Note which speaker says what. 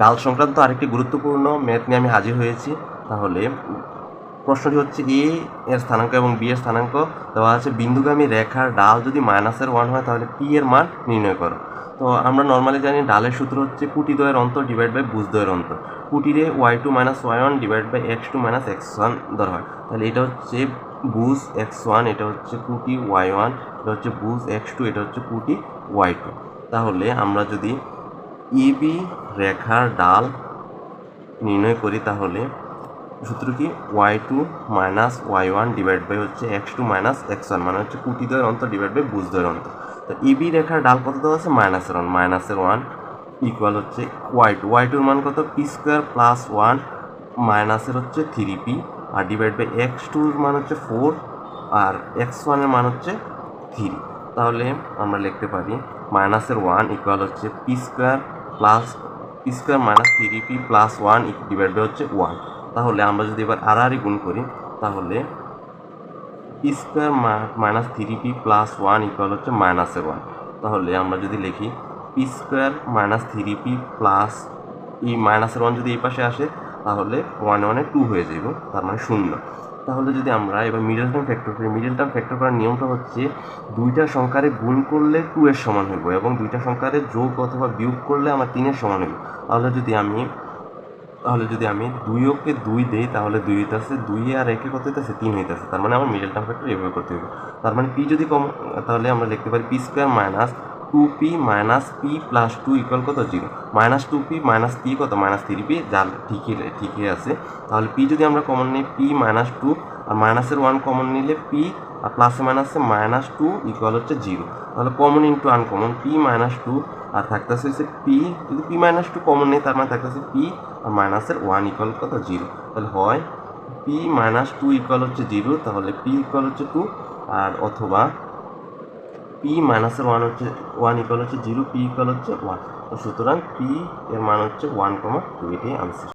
Speaker 1: ডাল সংক্রান্ত আরেকটি গুরুত্বপূর্ণ ম্যাথ নিয়ে আমি হাজির হয়েছি। তাহলে প্রশ্নটি হচ্ছে এ এর স্থানাঙ্ক এবং বি এর স্থানাঙ্ক দেওয়া আছে। বিন্দুগামী রেখার ডাল যদি মাইনাসের ওয়ান হয়, তাহলে পি এর মান নির্ণয় করো। তো আমরা নর্মালি জানি ডালের সূত্র হচ্ছে কুটি দয়ের অন্তর ডিভাইড বাই বুঝ দয়ের অন্তর। কুটিরে Y two minus Y one divide by X two minus X one ধরা হয়। তাহলে এটা হচ্ছে বুজ এক্স ওয়ান এটা হচ্ছে কুটি ওয়াই ওয়ান এটা হচ্ছে বুজ এক্স টু এটা হচ্ছে কুটি ওয়াই টু তাহলে আমরা যদি ইবি রেখার ডাল নির্ণয় করি তাহলে। সূত্র কি? Y two minus Y one divide by হচ্ছে X two minus X one মানে হচ্ছে কুটি দয়ের অন্তর ডিভাইড বাই বুঝ দয়ের অন্তর তো ইবি রেখার ডাল কত দেওয়া আছে? মাইনাসের ওয়ান মাইনাসের ওয়ান ইকুয়াল হচ্ছে ওয়াই টু ওয়াই টুর মান কত? পি স্কোয়ার প্লাস ওয়ান মাইনাসের হচ্ছে থ্রি পি আর ডিভাইড বাই এক্স টুর মান হচ্ছে ফোর আর এক্স ওয়ানের মান হচ্ছে থ্রি তাহলে আমরা লিখতে পারি মাইনাসের ওয়ান ইকুয়াল হচ্ছে P square plus square minus three P plus one divide by হচ্ছে ওয়ান তাহলে আমরা যদি এবার আর গুণ করি, তাহলে square minus three P plus one equal হচ্ছে মাইনাসের ওয়ান তাহলে আমরা যদি লিখি P square minus three P plus এই মাইনাসের ওয়ান যদি এই পাশে আসে, তাহলে ওয়ান ওয়ানে টু হয়ে যাব তার মানে শূন্য। তাহলে যদি আমরা এবার মিডল টার্ম ফ্যাক্টর করি মিডল টার্ম ফ্যাক্টর করার নিয়মটা হচ্ছে দুইটা সংখ্যারে গুণ করলে টু এর সমান হইব এবং দুইটা সংখ্যারে যোগ অথবা বিয়োগ করলে আমার তিনের সমান হইব। তাহলে যদি আমি, তাহলে যদি আমি দুই ওকে দুই দিই, তাহলে দুই হইতেছে দুই আর একে কত হইতেছে তিন হইতেছে। তার মানে আমার মিডল টার্ম ফ্যাক্টর এভাবে করতে হবে তার মানে পি যদি কম, তাহলে আমরা লিখতে পারি P square minus two P minus P plus two equal কত? Zero minus two P minus P কত? মাইনাস থ্রি পি যা ঠিকই ঠিকই আছে। তাহলে পি যদি আমরা কমন নিই পি মাইনাস টু আর মাইনাসের ওয়ান কমন নিলে পি আর প্লাসে মাইনাসে মাইনাস টু ইকুয়াল হচ্ছে জিরো তাহলে common into uncommon P minus two আর থাকতেছে হচ্ছে পি যদি পি মাইনাস টু কমন নেই, তার মানে থাকতেছে পি আর মাইনাসের ওয়ান ইকুয়াল কত? জিরো তাহলে হয় পি মাইনাস টু ইকুয়াল হচ্ছে জিরো তাহলে পি ইকুয়াল হচ্ছে টু আর অথবা পি মাইনাসের ওয়ান হচ্ছে ওয়ান ইকুয়াল হচ্ছে জিরো পি ইকুয়াল হচ্ছে ওয়ান তো সুতরাং পি এর মান হচ্ছে ওয়ান কমা টু এটাই আনসার